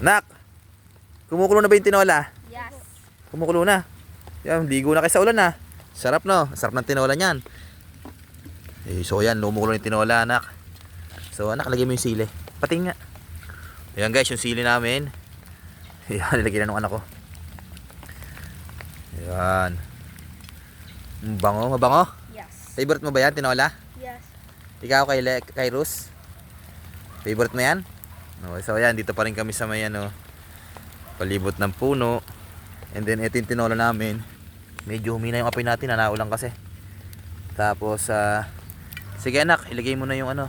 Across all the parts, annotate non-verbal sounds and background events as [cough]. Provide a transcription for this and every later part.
Nak! Kumukulo na ba yung tinola? Yes. Kumukulo na. Yan, ligo na kayo sa ulan na. Sarap no? Sarap ng tinola niyan. Eh, so yan, lumukulo yung tinola, anak. So anak, lagay mo yung sili. Pati nga. Ayan guys, yung sili namin. [laughs] Ayan, nilagay na nung anak ko. Ayan. Mabango, mabango. Yes. Favorite mo ba yan, tinola? Yes. Ikaw kay, Le- kay Rus? Favorite mo yan? No, so yan, dito pa rin kami sa may ano, palibot ng puno. And then ito yung tinola namin. Medyo humina yung apoy natin, nanaulang kasi. Tapos, ah, sige anak, ilagay mo na yung ano,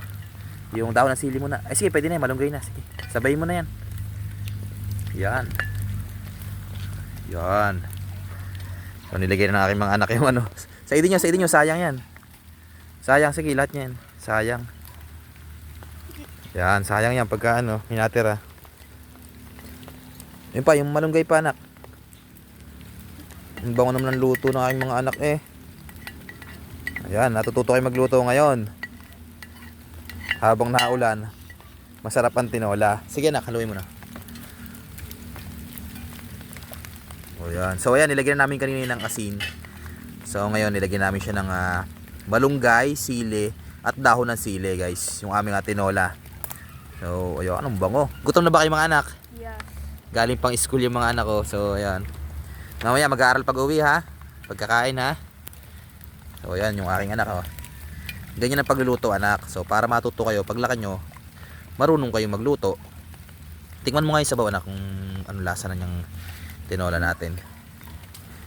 yung dahon ng sili mo na. Ay sige, pwede na yan, malunggay na. Sige, sabay mo na yan. Yan. Yan. So, nilagay na ng aking mga anak yung ano. Sa idin nyo, sa idin nyo, sayang yan. Sayang, sige, lahat yan. Sayang. Yan, sayang yan pagka ano, hinatira. Yun pa, yung malunggay pa anak. Ang bango naman ng luto ng aking mga anak eh. Ayan, natututo kayo magluto ngayon. Habang naulan, masarap ang tinola. Sige na, haluin mo na. O yan. So ayan, nilagyan na namin kanina ng asin. So ngayon, nilagyan namin siya ng ah, malunggay, sili, at dahon ng sili guys. Yung aming ah, tinola. So, ayun, anong bango. Gutom na ba kayo mga anak? Yes. Galing pang school yung mga anak ko. So, ayan. Mamaya mag-aaral pag uwi ha. Pagkakain ha. So, ayan yung aking anak oh. Ganyan ang pagluluto anak. So, para matuto kayo, paglaki nyo, marunong kayo magluto. Tingnan mo nga yung sabaw anak kung ano lasa na niyang tinola natin.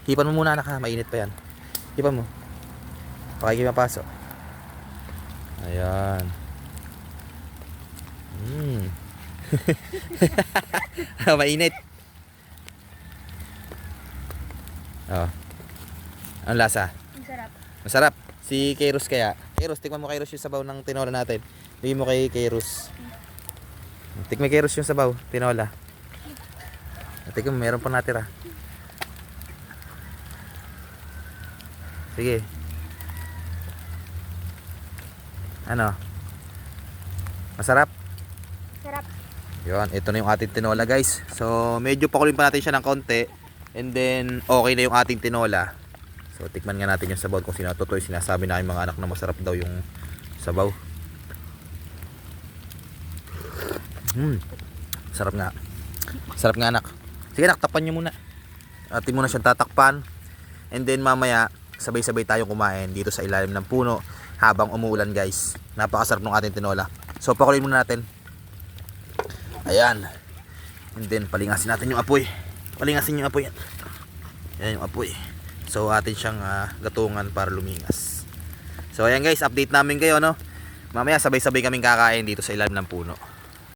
Hipan mo muna anak ha, mainit pa yan. Hipan mo. Pakikipapasok. Ayan. Mm. [laughs] Mainit. Oh. Ang lasa? Ang sarap. Masarap. Si Kairos kaya. Kairos, tikman mo Kairos yung sabaw ng tinola natin. Bigyan mo kay Kairos. Tikman Kairos yung sabaw, tinola. Tikman mo, meron pa natira. Sige. Ano? Masarap? Sarap. Yun, ito na yung ating tinola guys. So, medyo pakulin pa natin siya ng konti. And then, okay na yung ating tinola. So, tikman nga natin yung sabaw kung sino totoo sinasabi na mga anak na masarap daw yung sabaw. Hmm, sarap nga. Sarap nga anak. Sige anak, takpan nyo muna. Atin muna siyang tatakpan. And then mamaya, sabay-sabay tayong kumain dito sa ilalim ng puno habang umuulan guys. Napakasarap ng ating tinola. So, pakulin muna natin. Ayan. And then, palingasin natin yung apoy. Palingasin yung apoy. Ayan yung apoy. So, atin siyang ah, gatungan para lumingas. So, ayan guys, update namin kayo, no? Mamaya, sabay-sabay kaming kakain dito sa ilalim ng puno.